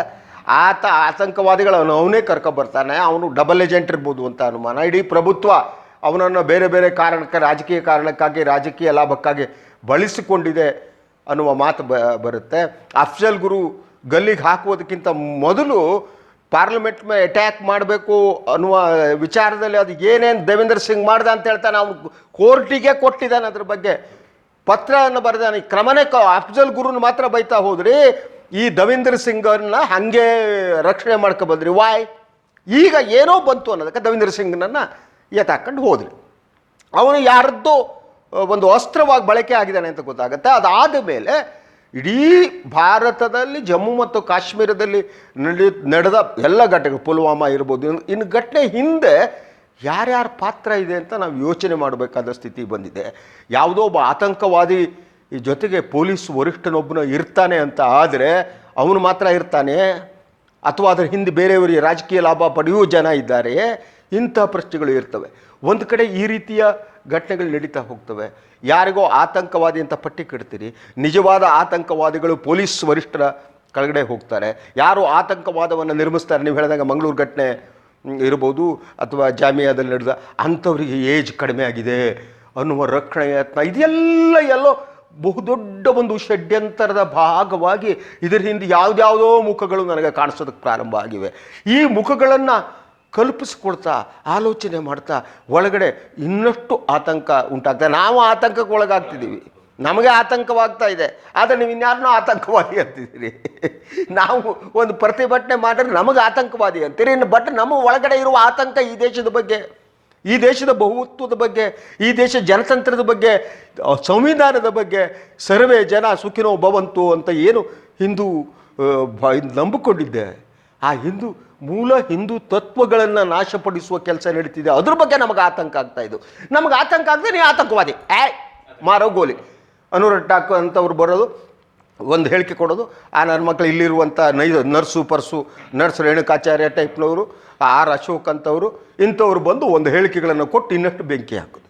ಆತ ಆತಂಕವಾದಿಗಳನ್ನು ಅವನೇ ಕರ್ಕೊಬರ್ತಾನೆ ಅವನು ಡಬಲ್ ಏಜೆಂಟ್ ಇರ್ಬೋದು ಅಂತ ಅನುಮಾನ. ಇಡೀ ಪ್ರಭುತ್ವ ಅವನನ್ನು ಬೇರೆ ಬೇರೆ ಕಾರಣಕ್ಕೆ, ರಾಜಕೀಯ ಕಾರಣಕ್ಕಾಗಿ, ರಾಜಕೀಯ ಲಾಭಕ್ಕಾಗಿ ಬಳಸಿಕೊಂಡಿದೆ ಅನ್ನುವ ಮಾತು ಬರುತ್ತೆ. ಅಫ್ಜಲ್ ಗುರು ಗಲ್ಲಿಗೆ ಹಾಕುವುದಕ್ಕಿಂತ ಮೊದಲು ಪಾರ್ಲಿಮೆಂಟ್ ಮೇಲೆ ಅಟ್ಯಾಕ್ ಮಾಡಬೇಕು ಅನ್ನುವ ವಿಚಾರದಲ್ಲಿ ಅದು ಏನೇನು ದೇವೇಂದ್ರ ಸಿಂಗ್ ಮಾಡ್ದ ಅಂತ ಹೇಳ್ತಾನೆ, ಅವನು ಕೋರ್ಟಿಗೆ ಕೊಟ್ಟಿದ್ದಾನೆ ಅದ್ರ ಬಗ್ಗೆ. ಪತ್ರವನ್ನು ಬರೆದಾನೆ. ಕ್ರಮನೇ ಕ, ಅಫ್ಜಲ್ ಗುರುನ ಮಾತ್ರ ಬೈತಾ ಹೋದ್ರಿ, ಈ ದವೀಂದ್ರ ಸಿಂಗನ್ನ ಹಂಗೆ ರಕ್ಷಣೆ ಮಾಡ್ಕೊಬಂದ್ರಿ ವಾಯ್ ಈಗ ಏನೋ ಬಂತು ಅನ್ನೋದಕ್ಕೆ ದವೀಂದ್ರ ಸಿಂಗ್ನನ್ನು ಎತ್ತಾಕೊಂಡು ಹೋದ್ರಿ ಅವನು ಯಾರದ್ದೋ ಒಂದು ಅಸ್ತ್ರವಾಗಿ ಬಳಕೆ ಆಗಿದ್ದಾನೆ ಅಂತ ಗೊತ್ತಾಗುತ್ತೆ. ಅದಾದ ಮೇಲೆ ಇಡೀ ಭಾರತದಲ್ಲಿ, ಜಮ್ಮು ಮತ್ತು ಕಾಶ್ಮೀರದಲ್ಲಿ ನಡೆ, ನಡೆದ ಎಲ್ಲ ಘಟನೆ ಪುಲ್ವಾಮಾ ಇರ್ಬೋದು ಇನ್ನು- ಘಟನೆ ಹಿಂದೆ ಯಾರ್ಯಾರ ಪಾತ್ರ ಇದೆ ಅಂತ ನಾವು ಯೋಚನೆ ಮಾಡಬೇಕಾದ ಸ್ಥಿತಿ ಬಂದಿದೆ. ಯಾವುದೋ ಒಬ್ಬ ಆತಂಕವಾದಿ ಜೊತೆಗೆ ಪೊಲೀಸ್ ವರಿಷ್ಠನೊಬ್ಬನ ಇರ್ತಾನೆ ಅಂತ ಆದರೆ ಅವನು ಮಾತ್ರ ಇರ್ತಾನೆ? ಅಥವಾ ಅದರ ಹಿಂದೆ ಬೇರೆಯವರಿಗೆ ರಾಜಕೀಯ ಲಾಭ ಪಡೆಯುವ ಜನ ಇದ್ದಾರೆ? ಇಂಥ ಪ್ರಶ್ನೆಗಳು ಇರ್ತವೆ. ಒಂದು ಕಡೆ ಈ ರೀತಿಯ ಘಟನೆಗಳು ನಡೀತಾ ಹೋಗ್ತವೆ. ಯಾರಿಗೋ ಆತಂಕವಾದಿ ಅಂತ ಪಟ್ಟಿ ಕಟ್ತೀರಿ. ನಿಜವಾದ ಆತಂಕವಾದಿಗಳು ಪೊಲೀಸ್ ವರಿಷ್ಠರ ಕೆಳಗಡೆ ಹೋಗ್ತಾರೆ. ಯಾರು ಆತಂಕವಾದವನ್ನು ನಿರ್ಮಿಸ್ತಾರೆ? ನೀವು ಹೇಳಿದಾಗ ಮಂಗಳೂರು ಘಟನೆ ಇರ್ಬೋದು, ಅಥವಾ ಜಾಮಿಯಾದಲ್ಲಿ ನಡೆದ ಅಂಥವ್ರಿಗೆ ಏಜ್ ಕಡಿಮೆ ಆಗಿದೆ ಅನ್ನುವ ರಕ್ಷಣೆ ಯತ್ನ. ಇದೆಲ್ಲ ಎಲ್ಲೋ ಬಹುದೊಡ್ಡ ಒಂದು ಷಡ್ಯಂತರದ ಭಾಗವಾಗಿ ಇದರ ಹಿಂದೆ ಯಾವುದ್ಯಾವುದೋ ಮುಖಗಳು ನನಗೆ ಕಾಣಿಸೋದಕ್ಕೆ ಪ್ರಾರಂಭ ಆಗಿವೆ. ಈ ಮುಖಗಳನ್ನು ಕಲ್ಪಿಸ್ಕೊಳ್ತಾ ಆಲೋಚನೆ ಮಾಡ್ತಾ ಒಳಗಡೆ ಇನ್ನಷ್ಟು ಆತಂಕ ಉಂಟಾಗ್ತದೆ ನಾವು ಆತಂಕಕ್ಕೆ ಒಳಗಾಗ್ತಿದ್ದೀವಿ. ನಮಗೆ ಆತಂಕವಾಗ್ತಾ ಇದೆ. ಆದರೆ ನೀವು ಇನ್ಯಾರನ್ನೂ ಆತಂಕವಾದಿ ಅಂತಿದ್ದೀರಿ. ನಾವು ಒಂದು ಪ್ರತಿಭಟನೆ ಮಾಡಿದ್ರೆ ನಮಗೆ ಆತಂಕವಾದಿ ಅಂತೀರಿ. ಇನ್ನು ಬಟ್ ನಮ್ಮ ಒಳಗಡೆ ಇರುವ ಆತಂಕ ಈ ದೇಶದ ಬಗ್ಗೆ, ಈ ದೇಶದ ಬಹುತ್ವದ ಬಗ್ಗೆ, ಈ ದೇಶ ಜನತಂತ್ರದ ಬಗ್ಗೆ, ಸಂವಿಧಾನದ ಬಗ್ಗೆ, ಸರ್ವೇ ಜನ ಸುಖಿನೋ ಭವಂತು ಅಂತ ಏನು ಹಿಂದೂ ನಂಬಿಕೊಂಡಿದ್ದೆ. ಆ ಹಿಂದೂ ಮೂಲ ಹಿಂದೂ ತತ್ವಗಳನ್ನು ನಾಶಪಡಿಸುವ ಕೆಲಸ ನಡೀತಿದೆ. ಅದ್ರ ಬಗ್ಗೆ ನಮಗೆ ಆತಂಕ ಆಗ್ತಾ ಇದ್ದು ನಮಗೆ ಆತಂಕ ಆಗದೆ ನೀ ಆತಂಕವಾದಿ. ಏ, ಮಾರೋ ಗೋಲಿ. ಅನುರಟ್ಟಾಕು ಅಂತವ್ರು ಬರೋದು, ಒಂದು ಹೇಳಿಕೆ ಕೊಡೋದು. ಆ ನನ್ನ ಮಕ್ಕಳು ಇಲ್ಲಿರುವಂಥ ನೈ ನರ್ಸು, ಪರ್ಸು, ನರ್ಸ್ ರೇಣುಕಾಚಾರ್ಯ ಟೈಪ್ನವರು ಆರ್ ಅಶೋಕ್ ಅಂತವರು, ಇಂಥವ್ರು ಬಂದು ಒಂದು ಹೇಳಿಕೆಗಳನ್ನು ಕೊಟ್ಟು ಇನ್ನಷ್ಟು ಬೆಂಕಿ ಹಾಕೋದು.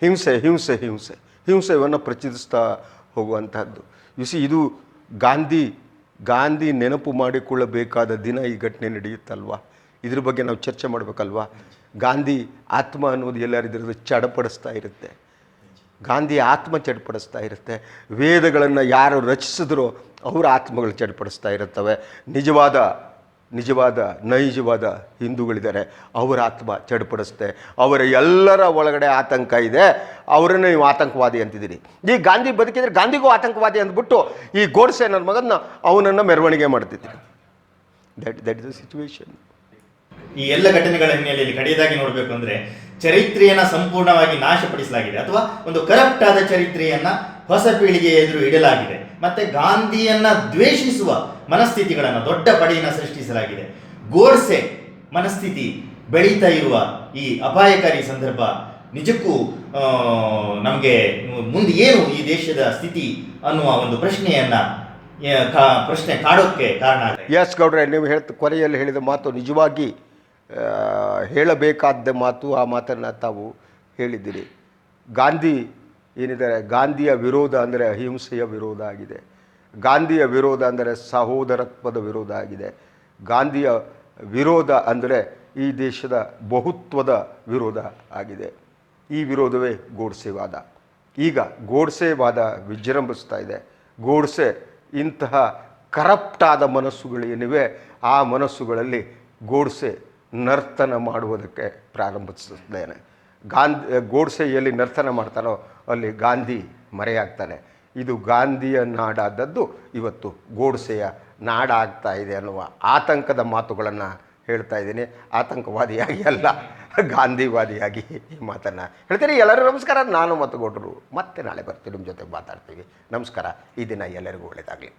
ಹಿಂಸೆ ಹಿಂಸೆ ಹಿಂಸೆ. ಹಿಂಸೆಯನ್ನು ಪ್ರಚೋದಿಸ್ತಾ ಹೋಗುವಂತಹದ್ದು. ಸಿ ಇದು ಗಾಂಧಿ ಗಾಂಧಿ ನೆನಪು ಮಾಡಿಕೊಳ್ಳಬೇಕಾದ ದಿನ ಈ ಘಟನೆ ನಡೆಯುತ್ತಲ್ವಾ? ಇದ್ರ ಬಗ್ಗೆ ನಾವು ಚರ್ಚೆ ಮಾಡಬೇಕಲ್ವಾ? ಗಾಂಧಿ ಆತ್ಮ ಅನ್ನೋದು ಎಲ್ಲರಿದ್ರದ್ದು ಚಡಪಡಿಸ್ತಾ ಇರುತ್ತೆ. ಗಾಂಧಿ ಆತ್ಮ ಚಡಪಡಿಸ್ತಾ ಇರುತ್ತೆ. ವೇದಗಳನ್ನು ಯಾರು ರಚಿಸಿದ್ರೋ ಅವರ ಆತ್ಮಗಳು ಚಡಪಡಿಸ್ತಾ ಇರುತ್ತವೆ. ನಿಜವಾದ ನಿಜವಾದ, ನೈಜವಾದ ಹಿಂದೂಗಳಿದ್ದಾರೆ. ಅವರ ಆತ್ಮ ಚಡ್ಪಡಿಸುತ್ತೆ. ಅವರ ಎಲ್ಲರ ಒಳಗಡೆ ಆತಂಕ ಇದೆ. ಅವರನ್ನು ನೀವು ಆತಂಕವಾದಿ ಅಂತಿದ್ದೀರಿ. ಈ ಗಾಂಧಿ ಬದುಕಿದ್ರೆ ಗಾಂಧಿಗೂ ಆತಂಕವಾದಿ ಅಂದ್ಬಿಟ್ಟು ಈ ಗೋಡ್ಸೆ ನನ್ನ ಮಗನ ಅವನನ್ನು ಮೆರವಣಿಗೆ ಮಾಡ್ತಿದ್ದೀರಿ. That that is the situation ಈ ಎಲ್ಲ ಘಟನೆಗಳ ಹಿನ್ನೆಲೆಯಲ್ಲಿ ಕಡೆಯದಾಗಿ ನೋಡಬೇಕು ಅಂದ್ರೆ ಚರಿತ್ರೆಯನ್ನ ಸಂಪೂರ್ಣವಾಗಿ ನಾಶಪಡಿಸಲಾಗಿದೆ ಅಥವಾ ಒಂದು ಕರಪ್ಟ್ ಆದ ಚರಿತ್ರೆಯನ್ನ ಹೊಸ ಪೀಳಿಗೆ ಎದುರು ಇಡಲಾಗಿದೆ. ಮತ್ತೆ ಗಾಂಧಿಯನ್ನ ದ್ವೇಷಿಸುವ ಮನಸ್ಥಿತಿಗಳನ್ನು, ದೊಡ್ಡ ಪಡೆಯನ್ನು ಸೃಷ್ಟಿಸಲಾಗಿದೆ. ಗೋಡ್ಸೆ ಮನಸ್ಥಿತಿ ಬೆಳೀತಾ ಇರುವ ಈ ಅಪಾಯಕಾರಿ ಸಂದರ್ಭ ನಿಜಕ್ಕೂ ನಮಗೆ ಮುಂದೆ ಏನು ಈ ದೇಶದ ಸ್ಥಿತಿ ಅನ್ನುವ ಒಂದು ಪ್ರಶ್ನೆಯನ್ನ ಪ್ರಶ್ನೆ ಕಾಡೋಕ್ಕೆ ಕಾರಣ ಎಸ್ ಗೌಡ್ರೆ, ನೀವು ಹೇಳ್ತ ಕೊನೆಯಲ್ಲಿ ಹೇಳಿದ ಮಾತು ನಿಜವಾಗಿ ಹೇಳಬೇಕಾದ ಮಾತು ಆ ಮಾತನ್ನು ತಾವು ಹೇಳಿದ್ದೀರಿ. ಗಾಂಧಿ ಏನಿದ್ದಾರೆ? ಗಾಂಧಿಯ ವಿರೋಧ ಅಂದರೆ ಅಹಿಂಸೆಯ ವಿರೋಧ ಆಗಿದೆ. ಗಾಂಧಿಯ ವಿರೋಧ ಅಂದರೆ ಸಹೋದರತ್ವದ ವಿರೋಧ ಆಗಿದೆ. ಗಾಂಧಿಯ ವಿರೋಧ ಅಂದರೆ ಈ ದೇಶದ ಬಹುತ್ವದ ವಿರೋಧ ಆಗಿದೆ. ಈ ವಿರೋಧವೇ ಗೋಡ್ಸೆವಾದ. ಈಗ ಗೋಡ್ಸೆವಾದ ವಿಜೃಂಭಿಸ್ತಾ ಇದೆ. ಗೋಡ್ಸೆ ಇಂತಹ ಕರಪ್ಟಾದ ಮನಸ್ಸುಗಳೇನಿವೆ, ಆ ಮನಸ್ಸುಗಳಲ್ಲಿ ಗೋಡ್ಸೆ ನರ್ತನ ಮಾಡುವುದಕ್ಕೆ ಪ್ರಾರಂಭಿಸಿದ್ದೇನೆ ಗಾಂಧಿ ಗೋಡ್ಸೆ ಎಲ್ಲಿ ನರ್ತನ ಮಾಡ್ತಾನೋ, ಅಲ್ಲಿ ಗಾಂಧಿ ಮರೆಯಾಗ್ತಾನೆ. ಇದು ಗಾಂಧಿಯ ನಾಡಾದದ್ದು ಇವತ್ತು ಗೋಡ್ಸೆಯ ನಾಡಾಗ್ತಾ ಇದೆ ಅನ್ನುವ ಆತಂಕದ ಮಾತುಗಳನ್ನು ಹೇಳ್ತಾ ಇದ್ದೀನಿ. ಆತಂಕವಾದಿಯಾಗಿ ಅಲ್ಲ, ಗಾಂಧಿವಾದಿಯಾಗಿ ಈ ಮಾತನ್ನು ಹೇಳ್ತೀನಿ. ಎಲ್ಲರಿಗೂ ನಮಸ್ಕಾರ, ನಾನು ಮತ್ತು ಗೌಡರು ಮತ್ತೆ ನಾಳೆ ಬರ್ತೀನಿ, ನಿಮ್ಮ ಜೊತೆ ಮಾತಾಡ್ತೀವಿ. ನಮಸ್ಕಾರ, ಈ ದಿನ ಎಲ್ಲರಿಗೂ ಒಳ್ಳೆಯದಾಗಲಿ.